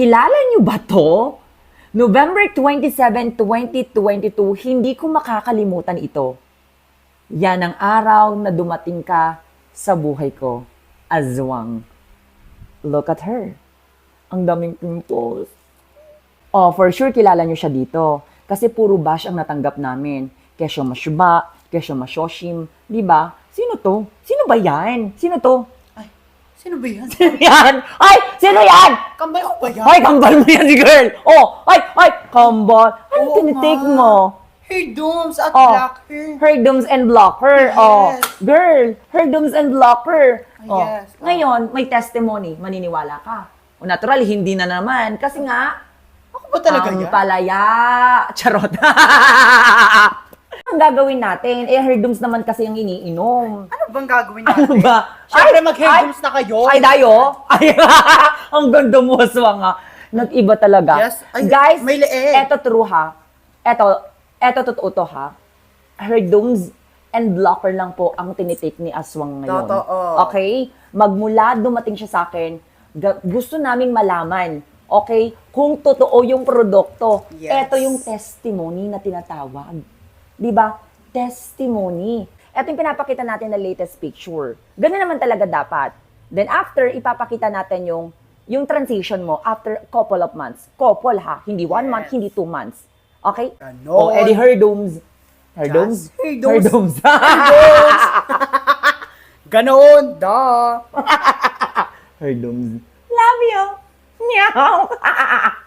kilala niyo ba to? November 27, 2022, hindi ko makakalimutan ito. Yan ang araw na dumating ka sa buhay ko, Azwang. Look at her. Ang daming pimples. Oh, for sure kilala niyo siya dito. Kasi puro bash ang natanggap namin. Kesyo Mashuba, Kesyo Mashoshim, di ba? Sino to? Sino ba yan? Sino to? Sino ba yan? Sino yan? Ay! Sino yan? Kambal ko ba yan? Ay, kambal mo yan si girl! Oh! Ay! Ay! Kambal! Ano Oo tinitake nga. mo? Her dooms at Oh. black hair. Her dooms and blocker. Yes. Oh, girl, her dooms and blocker. Oh. yes. Oh. Ngayon, may testimony. Maniniwala ka. O natural, hindi na naman. Kasi nga, Ako ba talaga ang yan? palaya. Charot. ang gagawin natin? Eh, her dooms naman kasi ang iniinom. Ano bang gagawin Ano natin? ba? Siyempre, Ay, mag-hair ay, dooms na kayo. Ay, dayo? Ay, ang ganda mo, nga. Nag-iba talaga. Yes. Ay, Guys, may leeg. eto true ha. Eto, eto totoo to ha. Her dooms and blocker lang po ang tinitake ni Aswang ngayon. Totoo. Okay? Magmula dumating siya sa akin, gusto naming malaman, okay, kung totoo yung produkto. Yes. Eto yung testimony na tinatawag. Di ba? Testimony. Ito yung pinapakita natin na latest picture. Ganun naman talaga dapat. Then after, ipapakita natin yung yung transition mo after couple of months. Couple ha, hindi one Yes. month, hindi two months. Okay? Ganon. Oh, Eddie Herdoms. Herdoms? Just Herdoms. Herdoms. Ganon, da. Herdoms. Love you. Meow.